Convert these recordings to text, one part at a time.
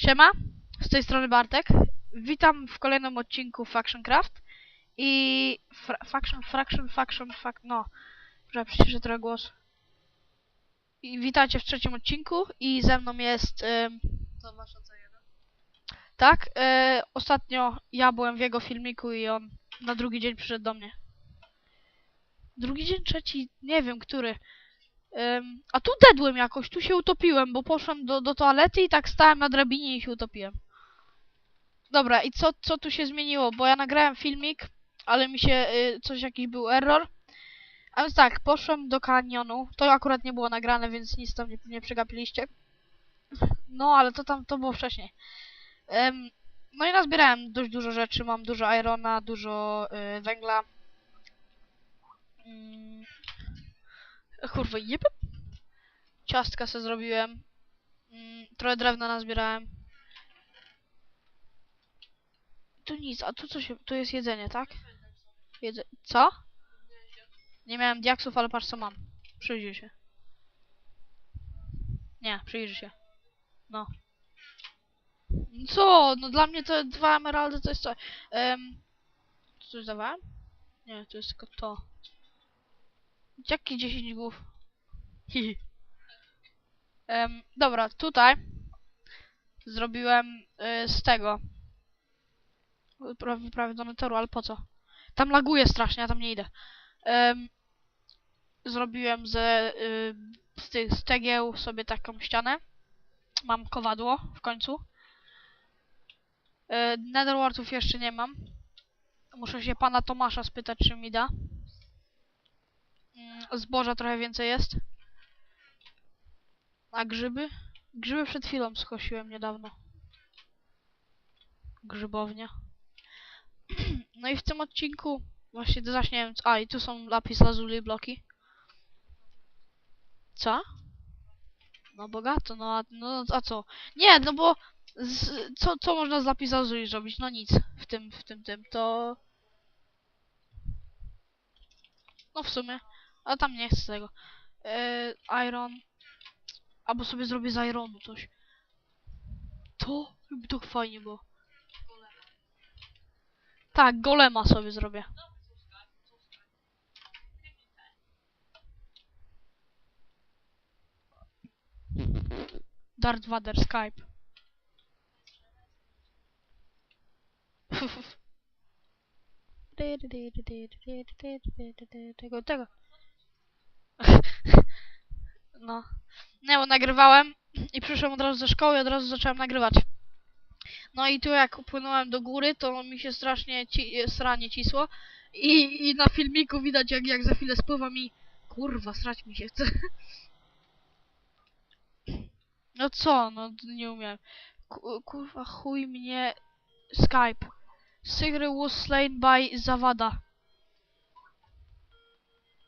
Siema, z tej strony Bartek. Witam w kolejnym odcinku Faction Craft i fra Faction, Fraction, Faction, fak no, że przyciszę trochę głos. I witajcie w trzecim odcinku i ze mną jest, ym, tak, y, ostatnio ja byłem w jego filmiku i on na drugi dzień przyszedł do mnie. Drugi dzień, trzeci, nie wiem, który. Ym, a tu dedłem jakoś, tu się utopiłem, bo poszłem do, do toalety i tak stałem na drabinie i się utopiłem. Dobra, i co, co tu się zmieniło? Bo ja nagrałem filmik, ale mi się y, coś jakiś był error. A więc tak, poszłem do kanionu. To akurat nie było nagrane, więc nic tam nie, nie przegapiliście. No, ale to tam, to było wcześniej. No i nazbierałem dość dużo rzeczy. Mam dużo irona, dużo y, węgla. Mm. Kurwa, jeb. Ciastka se zrobiłem. Mm, trochę drewna nazbierałem. Tu nic, a tu co się... Tu jest jedzenie, tak? Jedze... Co? Nie miałem diaksów, ale patrz co mam. Przyjrzyj się. Nie, przyjrzyj się. No. Co? No dla mnie te dwa emeraldy to jest co? Um, coś dawałem? Nie, to jest tylko to. Jakie 10 głów? Hihi. Em, dobra, tutaj zrobiłem y, z tego do netoru, ale po co? Tam laguje strasznie, ja tam nie idę. Em, zrobiłem ze, y, z tych stegieł sobie taką ścianę. Mam kowadło w końcu. Y, Netherwartów jeszcze nie mam. Muszę się pana Tomasza spytać, czy mi da. Zboża trochę więcej jest. A grzyby? Grzyby przed chwilą skosiłem niedawno. Grzybownia. No i w tym odcinku właśnie zaś nie wiem. co- A i tu są lapis lazuli bloki. Co? No bogato, no a, no a co? Nie, no bo z, co, co można z lapis lazuli zrobić? No nic w tym, w tym, tym. To no w sumie. A tam nie chcę tego. Yy, iron. Albo sobie zrobię z ironu coś. To by to fajnie było. Tak, golema sobie zrobię. Darth Vader Skype. Tego, tego. No. Nie, bo nagrywałem i przyszłem od razu ze szkoły i od razu zacząłem nagrywać. No i tu jak upłynąłem do góry, to mi się strasznie ci sranie cisło. I, I na filmiku widać jak, jak za chwilę spływam i... Kurwa, srać mi się chce. No co, no nie umiem. Ku- Kurwa, chuj mnie... Skype. Sigry was slain by Zawada.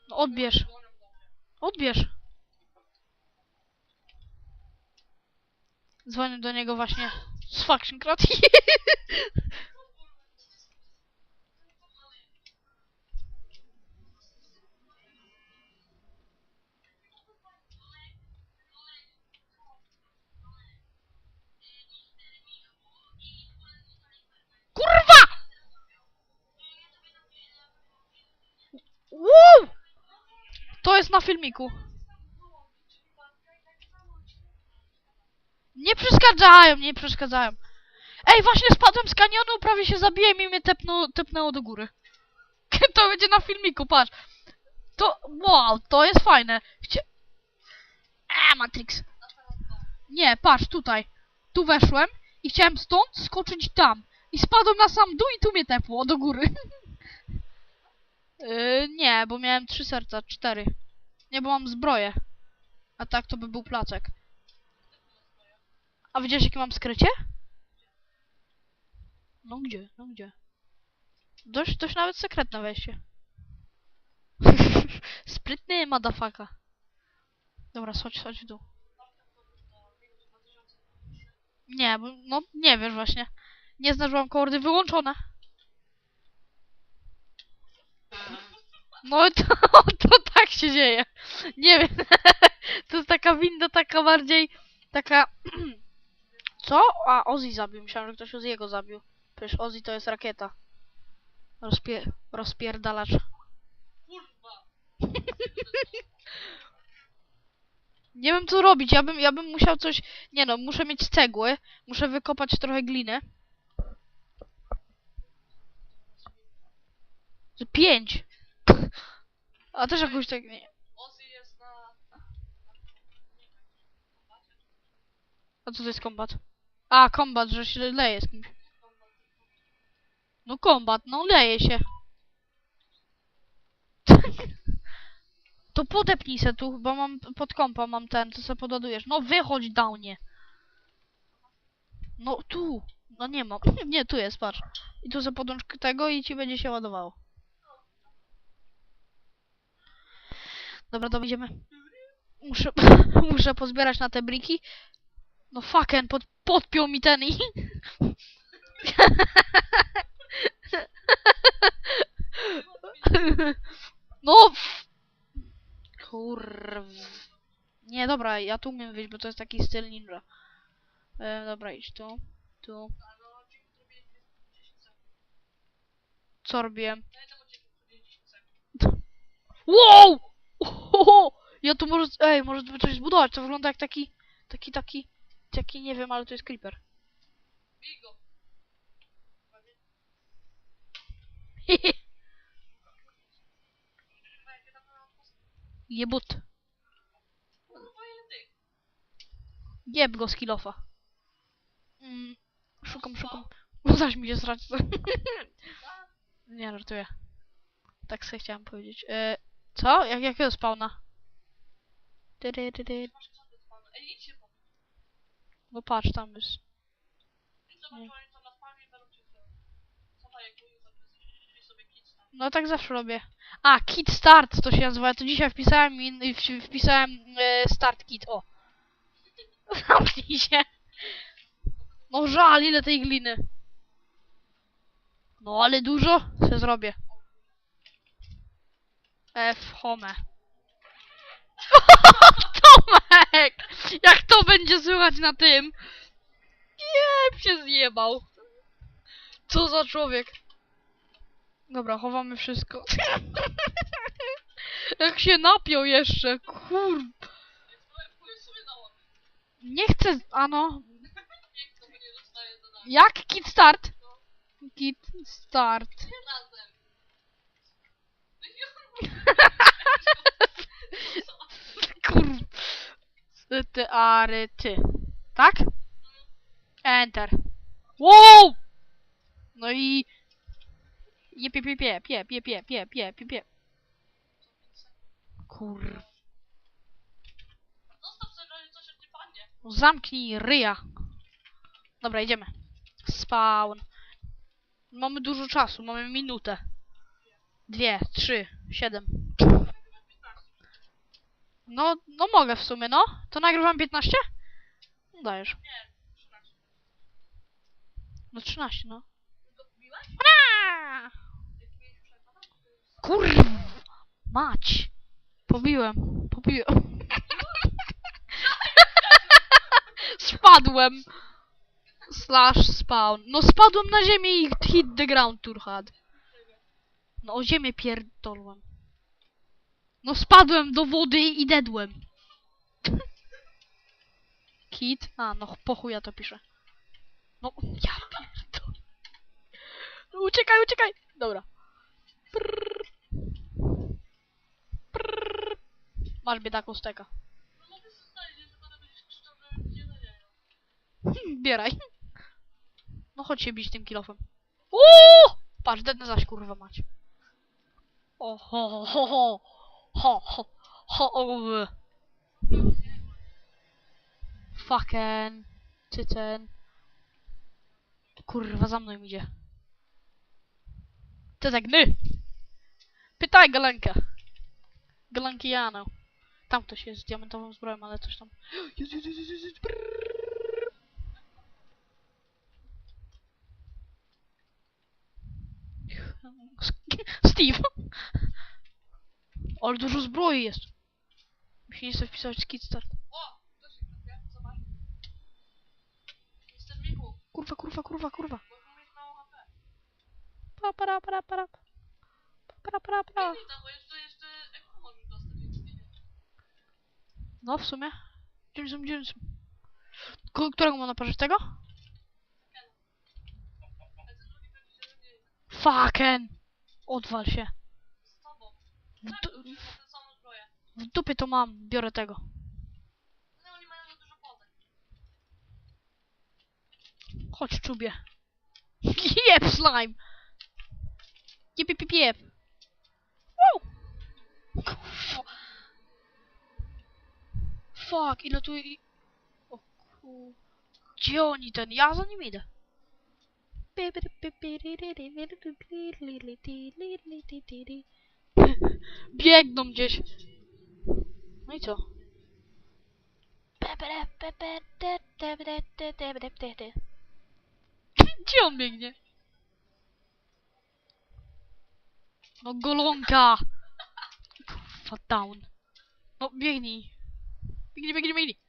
No odbierz. Odbierz. Dzwonię do niego właśnie z Faction Craft. Kurwa! Wow! To jest na filmiku. Nie przeszkadzają, nie przeszkadzają. Ej, właśnie spadłem z kanionu, prawie się zabiłem i mnie tepnął, tepnęło do góry. To będzie na filmiku, patrz. To, wow, to jest fajne. Chcia... Eee, Matrix. Nie, patrz, tutaj. Tu weszłem i chciałem stąd skoczyć tam. I spadłem na sam dół i tu mnie tepło, do góry. yy, nie, bo miałem trzy serca, cztery. Nie, bo mam zbroję. A tak to by był placek. A widziałeś jakie mam skrycie? No gdzie, no gdzie? Dość, dość nawet sekretne wejście. Sprytny madafaka. Dobra, schodź, schodź w dół. Nie, bo, no nie wiesz właśnie. Nie zdążyłam koordy wyłączone. No to, to tak się dzieje. Nie wiem. To jest taka winda taka bardziej taka Co? A, Ozzy zabił. Myślałem, że ktoś Ozzy'ego zabił. Przecież Ozzy to jest rakieta. Rozpie rozpierdalacz. Kurwa! Nie wiem co robić, ja bym, ja bym musiał coś... Nie no, muszę mieć cegły, muszę wykopać trochę gliny. Pięć! A też jakoś tak... Nie. Ozzy jest na... A co to jest kombat? A, kombat, że się leje z kimś. No kombat, no leje się. To podepnij se tu, bo mam pod kompa, mam ten, co se podładujesz. No wychodź downie. No tu. No nie mam. Nie, tu jest, patrz. I tu se podłącz tego i ci będzie się ładowało. Dobra, to idziemy. Muszę, muszę pozbierać na te briki. No fucking, pod, podpiął mi ten i... No! Kurw. Nie, dobra, ja tu umiem wyjść, bo to jest taki styl ninja. E, dobra, idź tu, tu. No, dzięki tobie 10 sekund. Co robiłem? Na jednym odcinku sobie 10 sekund. Wow! Ohoho! Ja tu może, ej, może tu coś zbudować, to wygląda jak taki, taki, taki, taki, nie wiem, ale to jest creeper. Bij go! Kurwa, jakie tam mam post- Jebut. Kurwa, ile ty? Jeb go z. Mm, szukam, szukam. No mi się srać. Nie, żartuję. Tak sobie chciałam powiedzieć. E, co? Jak, jakiego spawna? Tyry, tyry. No patrz, tam jest. Nie. No tak zawsze robię. A, kit start to się nazywa. Ja to dzisiaj wpisałem i i w- wpisałem e, start kit. O. Zamknij się. No żal, ile tej gliny. No ale dużo se zrobię. F home. Tomek! Jak to będzie słychać na tym? Nie, się zjebał. Co za człowiek. Dobra, chowamy wszystko. Jak się napiął jeszcze, kur... Nie chcę, ano, jak kit start? Kit start. Razem. Kur... Ty, ary, ty. Tak? Enter. Wow! No i... Je pie pie pie pie pie pie pie pie pie pie. Kur... Zostaw sobie coś od nie padnie. Zamknij ryja. Dobra, idziemy. Spawn. Mamy dużo czasu, mamy minutę. Dwie, trzy, siedem. No, no mogę w sumie, no. To nagrywam 15? No dajesz. Nie, 13. No 13, no. Przekładam? Kurw! Mać! Pobiłem, pobiłem. Spadłem! Slash spawn. No spadłem na ziemię i hit the ground turhad. No o ziemię pierdolłem. No spadłem do wody i dedłem. Kit? A, no po ja to piszę. No, ja pierdolę. Uciekaj, uciekaj! Dobra. Prrr. Prrr. Masz biedaką steka. No. Hmm, Bieraj. No chodź się bić tym kilofem. Uuu! Patrz, dednę zaś kurwa mać. O ho ho ho ho ho wy. Fucking cycen. Kurwa za mną idzie. Ty tak my. Pytaj Galenkę. Galankiano. Tam ktoś jest z diamentową zbroją, ale coś tam. Jest, jest, jest, jest, jest. Steve. Ale dużo zbroi jest. Musieli sobie wpisać Kickstart. O! To się ja, co masz? Jestem biegu. Kurwa, kurwa, kurwa, kurwa. Pa, para, para, para. Pa, para, para, para. No, w sumie. Dzielnicą, dzielnicą. Którego mam naparzyć? Tego? Fucken! Odwal się. W, Tak, du- w dupie to mam, biorę tego. No. Chodź, czubie. Jeb, slime! Jep, jep, jep. Wow! Kurwa. Fuck, ile tu... i- O kur... Gdzie oni ten? Ja za nim idę. Biegną gdzieś. No i co? Gdzie on biegnie? No golonka! Kurwa down. No biegnij. Biegnij, biegnij, biegnij.